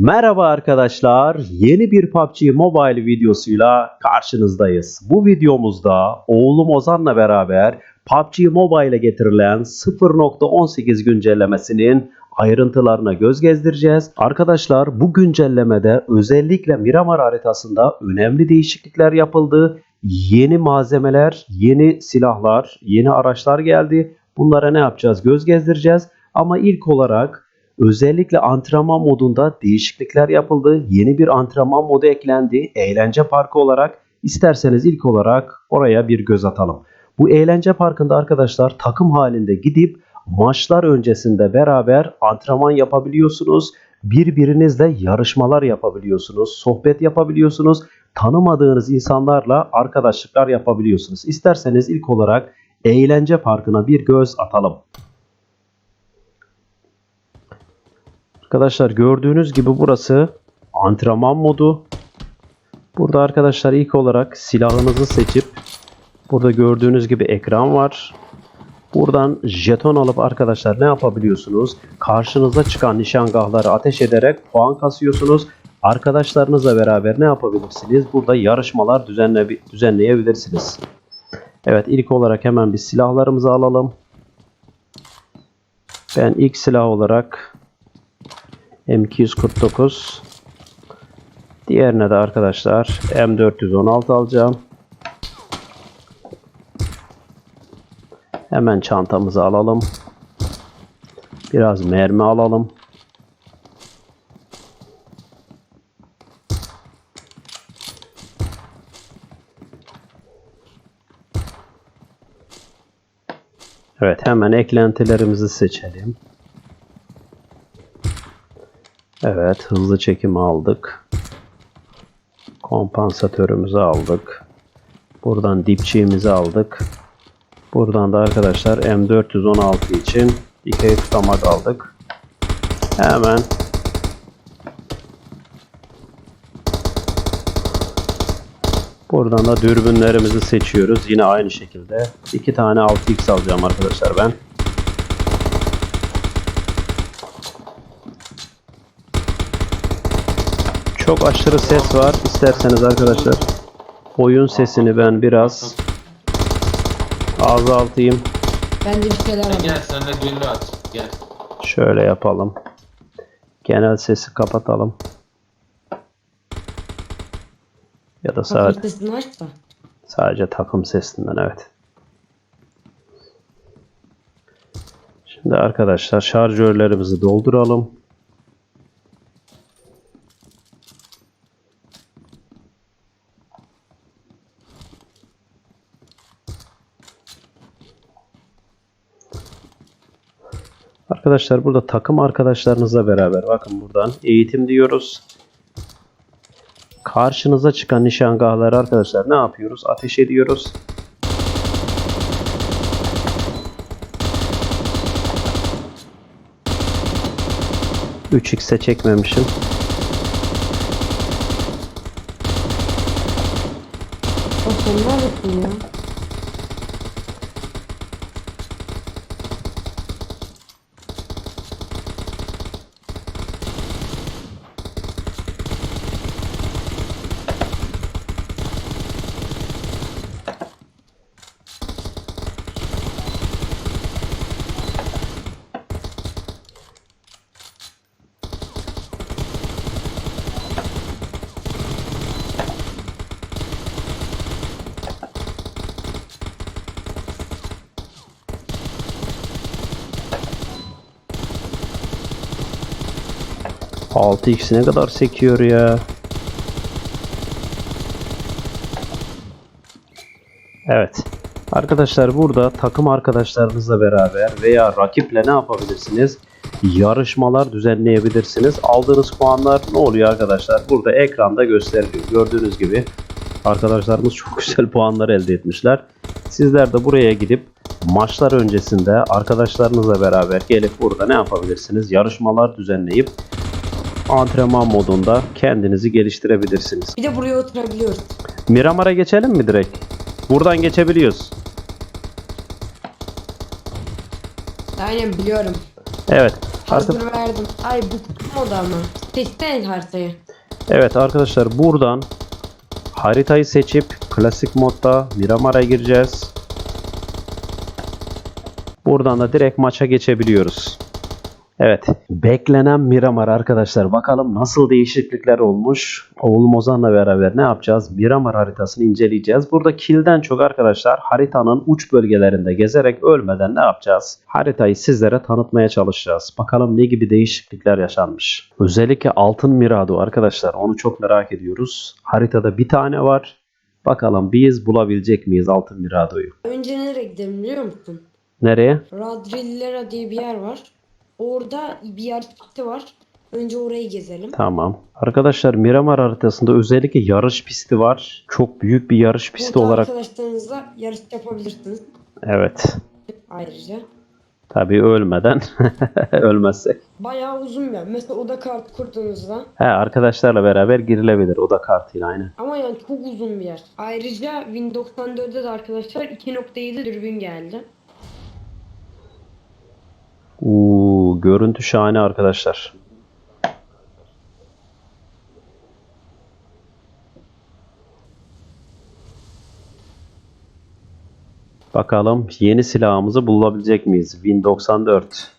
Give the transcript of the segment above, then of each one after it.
Merhaba arkadaşlar. Yeni bir PUBG Mobile videosuyla karşınızdayız. Bu videomuzda oğlum Ozan'la beraber PUBG Mobile'e getirilen 0.18 güncellemesinin ayrıntılarına göz gezdireceğiz. Arkadaşlar bu güncellemede özellikle Miramar haritasında önemli değişiklikler yapıldı. Yeni malzemeler, yeni silahlar, yeni araçlar geldi. Bunlara ne yapacağız? Göz gezdireceğiz. Ama ilk olarak Özellikle antrenman modunda değişiklikler yapıldı. Yeni bir antrenman modu eklendi. Eğlence parkı olarak isterseniz ilk olarak oraya bir göz atalım. Bu eğlence parkında arkadaşlar takım halinde gidip maçlar öncesinde beraber antrenman yapabiliyorsunuz. Birbirinizle yarışmalar yapabiliyorsunuz. Sohbet yapabiliyorsunuz. Tanımadığınız insanlarla arkadaşlıklar yapabiliyorsunuz. İsterseniz ilk olarak eğlence parkına bir göz atalım. Arkadaşlar gördüğünüz gibi burası antrenman modu. Burada arkadaşlar ilk olarak silahınızı seçip burada gördüğünüz gibi ekran var. Buradan jeton alıp arkadaşlar ne yapabiliyorsunuz? Karşınıza çıkan nişangahları ateş ederek puan kasıyorsunuz. Arkadaşlarınızla beraber ne yapabilirsiniz? Burada yarışmalar düzenle düzenleyebilirsiniz. Evet ilk olarak hemen bir silahlarımızı alalım. Ben ilk silah olarak M249 Diğerine de arkadaşlar M416 alacağım. Hemen çantamızı alalım. Biraz mermi alalım. Evet hemen eklentilerimizi seçelim. Evet hızlı çekimi aldık. Kompansatörümüzü aldık. Buradan dipçiğimizi aldık. Buradan da arkadaşlar M416 için dikey tutamak aldık. Hemen Buradan da dürbünlerimizi seçiyoruz. Yine aynı şekilde. iki tane 6x alacağım arkadaşlar ben. Çok aşırı ses var. İsterseniz arkadaşlar oyun sesini ben biraz azaltayım. Ben de bir şeyler. Gel sen de güllü at. Gel. Şöyle yapalım. Genel sesi kapatalım. Ya da sadece, Takım sesini aç da. sadece takım sesinden evet. Şimdi arkadaşlar şarjörlerimizi dolduralım. Arkadaşlar burada takım arkadaşlarınızla beraber bakın buradan eğitim diyoruz. Karşınıza çıkan nişangahları arkadaşlar ne yapıyoruz? Ateş ediyoruz. Üç x'e çekmemişim. O sen neredesin ya? Altı x ne kadar sekiyor ya. Evet. Arkadaşlar burada takım arkadaşlarınızla beraber veya rakiple ne yapabilirsiniz? Yarışmalar düzenleyebilirsiniz. Aldığınız puanlar ne oluyor arkadaşlar? Burada ekranda gösteriliyor. Gördüğünüz gibi arkadaşlarımız çok güzel puanlar elde etmişler. Sizler de buraya gidip maçlar öncesinde arkadaşlarınızla beraber gelip burada ne yapabilirsiniz? Yarışmalar düzenleyip antrenman modunda kendinizi geliştirebilirsiniz. Bir de buraya oturabiliyoruz. Miramar'a geçelim mi direkt? Buradan geçebiliyoruz. Aynen biliyorum. Evet. Hazır verdim. Ay bu moda ama. Seçsene haritayı. Evet arkadaşlar buradan haritayı seçip klasik modda Miramar'a gireceğiz. Buradan da direkt maça geçebiliyoruz. Evet. Beklenen Miramar arkadaşlar. Bakalım nasıl değişiklikler olmuş. Oğlum Ozan'la beraber ne yapacağız? Miramar haritasını inceleyeceğiz. Burada kill'den çok arkadaşlar haritanın uç bölgelerinde gezerek ölmeden ne yapacağız? Haritayı sizlere tanıtmaya çalışacağız. Bakalım ne gibi değişiklikler yaşanmış. Özellikle altın Mirado arkadaşlar. Onu çok merak ediyoruz. Haritada bir tane var. Bakalım biz bulabilecek miyiz altın Mirado'yu? Önce nereye gidelim biliyor musun? Nereye? Radrillera diye bir yer var. Orada bir yer var. Önce orayı gezelim. Tamam. Arkadaşlar Miramar haritasında özellikle yarış pisti var. Çok büyük bir yarış pisti Burada olarak. arkadaşlarınızla yarış yapabilirsiniz. Evet. Ayrıca. Tabii ölmeden. Ölmezsek. Bayağı uzun bir. Mesela oda kartı kurduğunuzda. He arkadaşlarla beraber girilebilir oda kartıyla aynı. Ama yani çok uzun bir yer. Ayrıca Win 94'de de arkadaşlar 2.7 dürbün geldi. Görüntü şahane arkadaşlar. Bakalım yeni silahımızı bulabilecek miyiz? Win 94.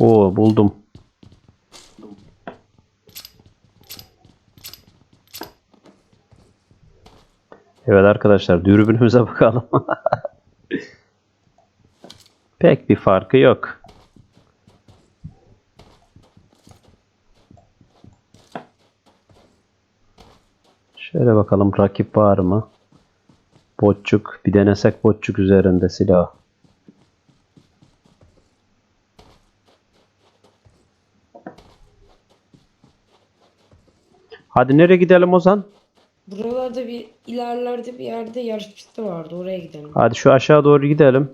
Oo buldum. Evet arkadaşlar dürbünümüze bakalım. Pek bir farkı yok. Şöyle bakalım rakip var mı? Botçuk. Bir denesek botçuk üzerinde silah. Hadi nereye gidelim Ozan? Buralarda bir ilerlerde bir yerde yarış pisti vardı. Oraya gidelim. Hadi şu aşağı doğru gidelim.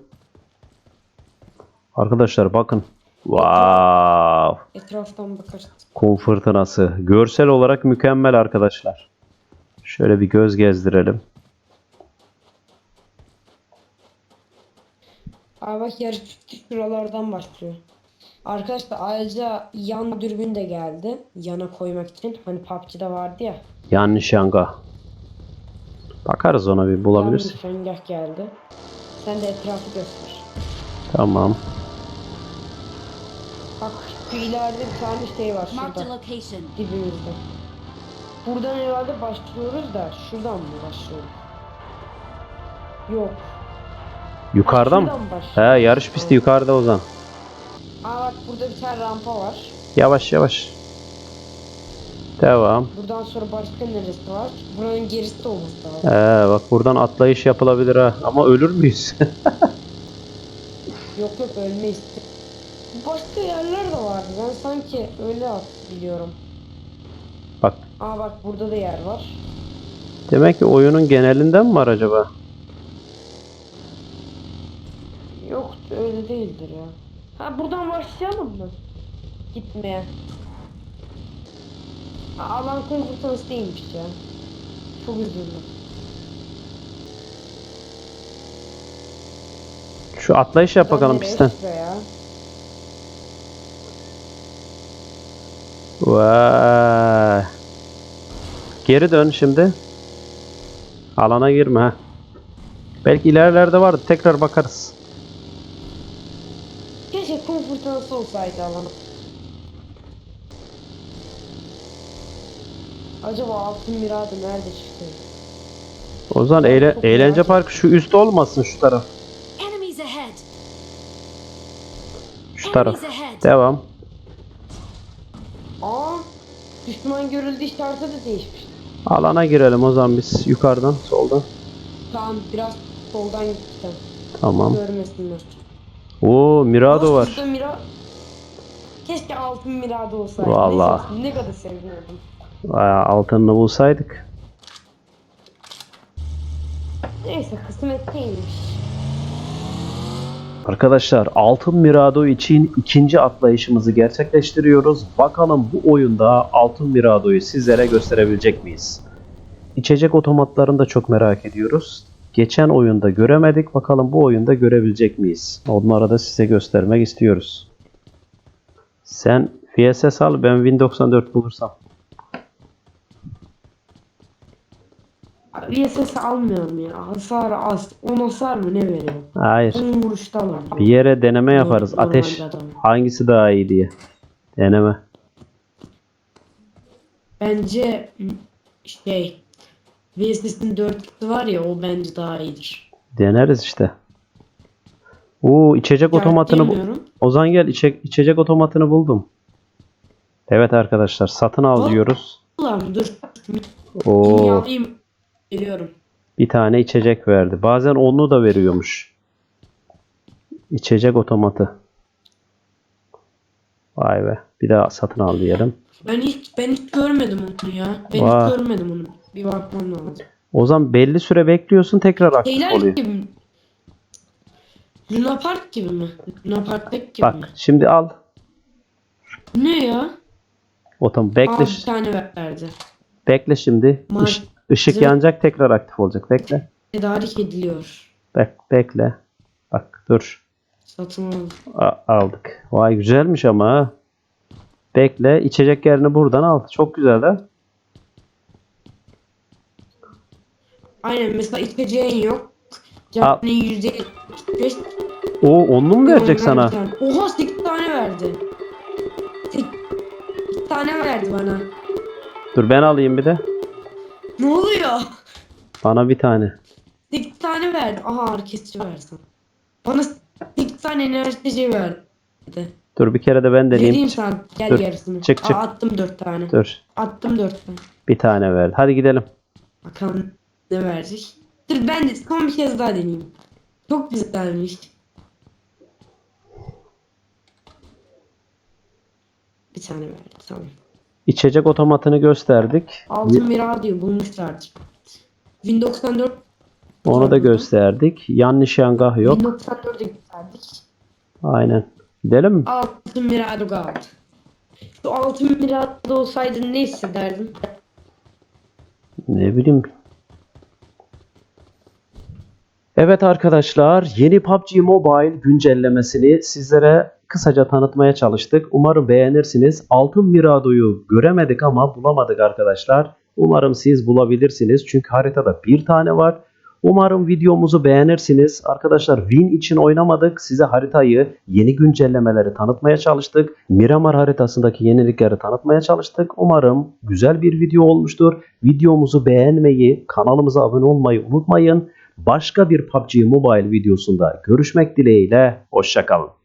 Arkadaşlar bakın. Wow. Etraftan bakarız. Kum fırtınası. Görsel olarak mükemmel arkadaşlar. Şöyle bir göz gezdirelim. Aa bak yarış pisti şuralardan başlıyor. Arkadaşlar ayrıca yan dürbün de geldi. Yana koymak için. Hani PUBG'de vardı ya. Yan nişanga. Bakarız ona bir bulabiliriz. Yan nişangah geldi. Sen de etrafı göster. Tamam. Bak şu ileride bir tane şey var şurada. Dibimizde. Buradan herhalde başlıyoruz da şuradan mı başlıyoruz? Yok. Yukarıda mı? He yarış pisti yukarıda Ozan. Aa bak burada bir tane rampa var. Yavaş yavaş. Devam. Buradan sonra başka neresi var? Buranın gerisi de olması lazım. Ee, bak buradan atlayış yapılabilir ha. Ama ölür müyüz? Yok yok ölmeyiz. Başka yerler de vardı. Ben sanki öyle at biliyorum. bak Aa bak burada da yer var. demek ki oyunun genelinden mi var acaba? Yok öyle değildir ya. Ha buradan başlayalım mı? Gitmeye. Alan konkurtansı değilmiş ya. Çok üzüldüm. Şu atlayış yap bakalım Nereye? pistten. Şuraya. Vay. Geri dön şimdi. Alana girme ha. Belki ilerlerde vardı. Tekrar bakarız. Keşke konkurtansı olsaydı alan. Acaba altın miradı nerede çıktı? O zaman eğle- eğlence parkı şu üstte olmasın şu taraf. Şu taraf. Devam. Aa, düşman görüldü işareti de değişmiş. Alana girelim o zaman biz yukarıdan, soldan. Tamam biraz soldan gittim. Tamam. Görmesinler. Oo Mirado var. Mira... Keşke altın mirada olsaydı. Vallahi. Neyse, ne kadar sevinirdim. Vay, altınını bulsaydık. Neyse kısmet değilmiş. Arkadaşlar Altın Mirado için ikinci atlayışımızı gerçekleştiriyoruz. Bakalım bu oyunda Altın Mirado'yu sizlere gösterebilecek miyiz? İçecek otomatlarını da çok merak ediyoruz. Geçen oyunda göremedik. Bakalım bu oyunda görebilecek miyiz? Onları da size göstermek istiyoruz. Sen VSS al ben Win 94 bulursam. VSS almıyorum ya. Hasarı az. 10 hasar mı ne veriyor? Hayır. 10 vuruşta alırım. Bir yere deneme yaparız. Normal Ateş adam. hangisi daha iyi diye. Deneme. Bence şey VSS'in 4 var ya o bence daha iyidir. Deneriz işte. Oo içecek Ya, otomatını bu-. Ozan gel içe- içecek otomatını buldum. Evet arkadaşlar satın al diyoruz. Ulan dur. Oo Dünyalıyım. Geliyorum. bir tane içecek verdi. Bazen onu da veriyormuş. İçecek otomatı. Vay be. Bir daha satın al diyelim. Ben hiç ben hiç görmedim onu ya. Ben Vay. hiç görmedim onu. Bir bakmam lazım. Ozan belli süre bekliyorsun tekrar aktif Şeyler oluyor. gibi mi? Luna Park gibi mi? Luna Park'taki gibi mi? Bak şimdi al. Ne ya? Otom Aa, bekle. bir tane verdi. Bekle şimdi. Ma- Iş- ışık Bizim- yanacak tekrar aktif olacak. Bekle. Tedarik ediliyor. Bek bekle. Bak dur. Satın al. A- aldık. Vay güzelmiş ama ha. Bekle. içecek yerini buradan al. Çok güzel ha. Aynen mesela içeceğin yok. Canın %75. O onu mu verecek sana? Oha 8 tane verdi. 8 tane verdi bana. Dur ben alayım bir de. Ne oluyor? Bana bir tane. 8 tane verdi. Aha hareketçi verdi. Bana 8 tane enerjici verdi. Dur bir kere de ben deneyeyim. Vereyim sana. Gel Dur, yarısını. çık, çık. Aa, attım 4 tane. Dur. Attım 4 tane. Bir tane verdi. Hadi gidelim. Bakalım ne verecek. Dur ben de son bir kez daha deneyeyim. Çok güzelmiş. Bir tane verdi tamam. İçecek otomatını gösterdik. Altın bir radyo bulmuşlardır. 1094 Onu da gösterdik. Yan nişangah yok. 1094'e gösterdik. Aynen. Gidelim mi? Altın bir radyo kaldı. Şu altın bir radyo olsaydı ne hissederdin? Ne bileyim. Evet arkadaşlar, yeni PUBG Mobile güncellemesini sizlere kısaca tanıtmaya çalıştık. Umarım beğenirsiniz. Altın Mirado'yu göremedik ama bulamadık arkadaşlar. Umarım siz bulabilirsiniz. Çünkü haritada bir tane var. Umarım videomuzu beğenirsiniz. Arkadaşlar Win için oynamadık. Size haritayı, yeni güncellemeleri tanıtmaya çalıştık. Miramar haritasındaki yenilikleri tanıtmaya çalıştık. Umarım güzel bir video olmuştur. Videomuzu beğenmeyi, kanalımıza abone olmayı unutmayın. Başka bir PUBG Mobile videosunda görüşmek dileğiyle. Hoşçakalın.